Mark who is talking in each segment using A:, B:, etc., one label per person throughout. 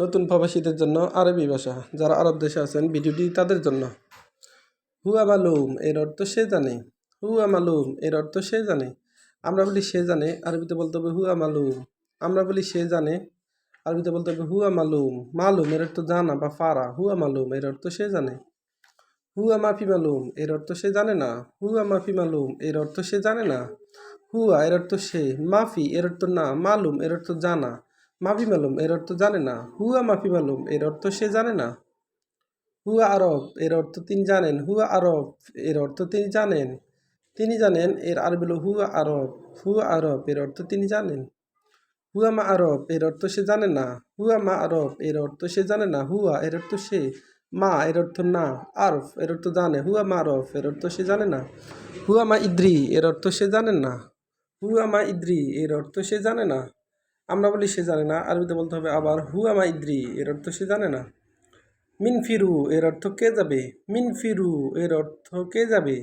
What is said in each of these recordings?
A: নতুন জন্য আরবি ভাষা। যারা আরব দেশে আছেন, ভিডিওটি তাদের জন্য। হুয়া মালুম, এর অর্থ সে জানে। হুয়া মালুম, এর অর্থ সে জানে। আমরা বলি সে জানে, আরবিতে বলতে হবে হুয়া মালুম। আমরা বলি সে জানে, আরবিতে বলতে হবে হুয়া মালুম। মালুম, এর অর্থ জানা বা ফারা। হুয়া মালুম, এর অর্থ সে জানে। হুয়া মাফি মালুম, এর অর্থ সে জানে না। হুয়া মাফি মালুম, এর অর্থ সে জানে না। হুয়া, এর অর্থ সে। মাফি, এর অর্থ না। মালুম, এর অর্থ জানা। মাফি মালুম এর অর্থ জানে না হুয়া মাফি মালুম এর অর্থ সে জানে না হুয়া আরব এর অর্থ তিনি জানেন হুয়া আরব এর অর্থ তিনি জানেন তিনি জানেন এর আরবি হুয়া আরব হুয়া আরব এর অর্থ তিনি জানেন হুয়া মা আরব এর অর্থ সে জানে না হুয়া মা আরব এর অর্থ সে জানে না হুয়া এর অর্থ সে মা এর অর্থ না আরফ এর অর্থ জানে হুয়া মা আরফ এর অর্থ সে জানে না হুয়া মা ইদ্রি এর অর্থ সে জানেন না হুয়া মা ইদ্রি এর অর্থ সে জানে না আমরা বলি সে জানে না, আরবিতে বলতে হবে আবার, হু মা ইদ্রি এর অর্থ সে জানে না। মিন ফিরু এর অর্থ কে যাবে? মিন ফিরু এর অর্থ কে যাবে?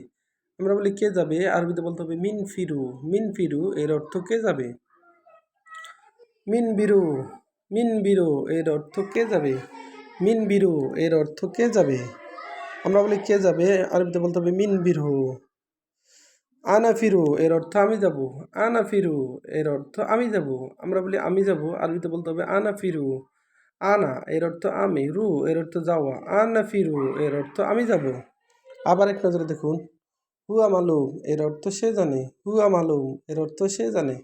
A: আমরা বলি কে যাবে? আরবিতে বলতে হবে, মিন ফিরু মিন ফিরু এর অর্থ কে যাবে? মিন বিরু মিন বিরু এর অর্থ কে যাবে? মিন বিরু এর অর্থ কে যাবে? আমরা বলি কে যাবে? আরবিতে বলতে হবে, মিন বিরু আনা ফিরু, এর অর্থ আমি যাব। আনা ফিরু, এর অর্থ আমি যাব। আমরা বলি আমি যাব, আরবিতে বলতে হবে আনা ফিরু। আনা, এর অর্থ আমি। রু, এর অর্থ যাওয়া। আনা ফিরু, এর অর্থ আমি যাব। আবার এক নজরে দেখুন। হুয়া মালুম, এর অর্থ সে জানে। হুয়া মালুম, এর অর্থ সে জানে।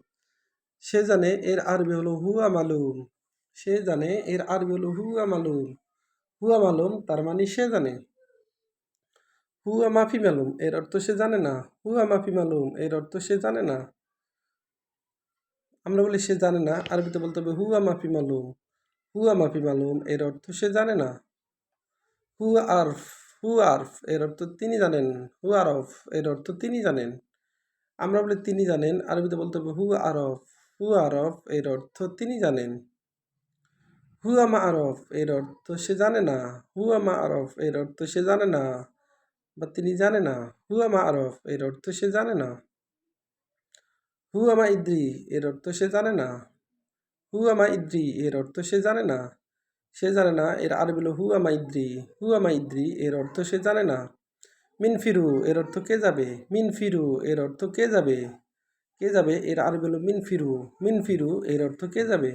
A: সে জানে, এর আরবি হলো হুয়া মালুম। সে জানে, এর আরবি হলো হুয়া মালুম। হুয়া মালুম, তার মানে সে জানে। হুয়া মাফি মালুম, এর অর্থ সে জানে না। হুয়া মাফি মালুম, এর অর্থ সে জানে না। আমরা বলি সে জানে না, আরবিতে বলতে হবে হুয়া মাফি মালুম। হুয়া মাফি মালুম, এর অর্থ সে জানে না। হুয়া আরফ হু আরফ, এর অর্থ তিনি জানেন। হু আরফ, এর অর্থ তিনি জানেন। আমরা বলি তিনি জানেন, আরবিতে বলতে হবে হু আরফ। হু আরফ, এর অর্থ তিনি জানেন। হুয়া মা আরফ, এর অর্থ সে জানে না। হুয়া মা আরফ, এর অর্থ সে জানে না। বা তিনি জানে না হুয়া মা আরফ এর অর্থ সে জানে না হুয়া মা ইদ্রি এর অর্থ সে জানে না হুয়া মা ইদ্রি এর অর্থ সে জানে না সে জানে না এর আরবি হলো হুয়া মা ইদ্রি হুয়া মা ইদ্রি এর অর্থ সে জানে না মিন ফিরু এর অর্থ কে যাবে মিন ফিরু এর অর্থ কে যাবে কে যাবে এর আরবি হলো মিন ফিরু মিন ফিরু এর অর্থ কে যাবে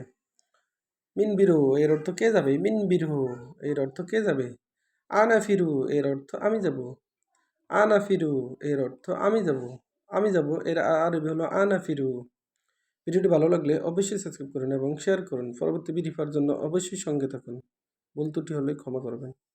A: মিন বিরু এর অর্থ কে যাবে মিন বিরু এর অর্থ কে যাবে আনা ফিরু এর অর্থ আমি যাব আনা ফিরু এর অর্থ আমি যাব আমি যাব এর আরবি হলো আনা ফিরু ভিডিওটি ভালো লাগলে অবশ্যই সাবস্ক্রাইব করুন এবং শেয়ার করুন। পরবর্তী ভিডিও পাওয়ার জন্য অবশ্যই সঙ্গে থাকুন। ভুল ত্রুটি হলে ক্ষমা করবেন।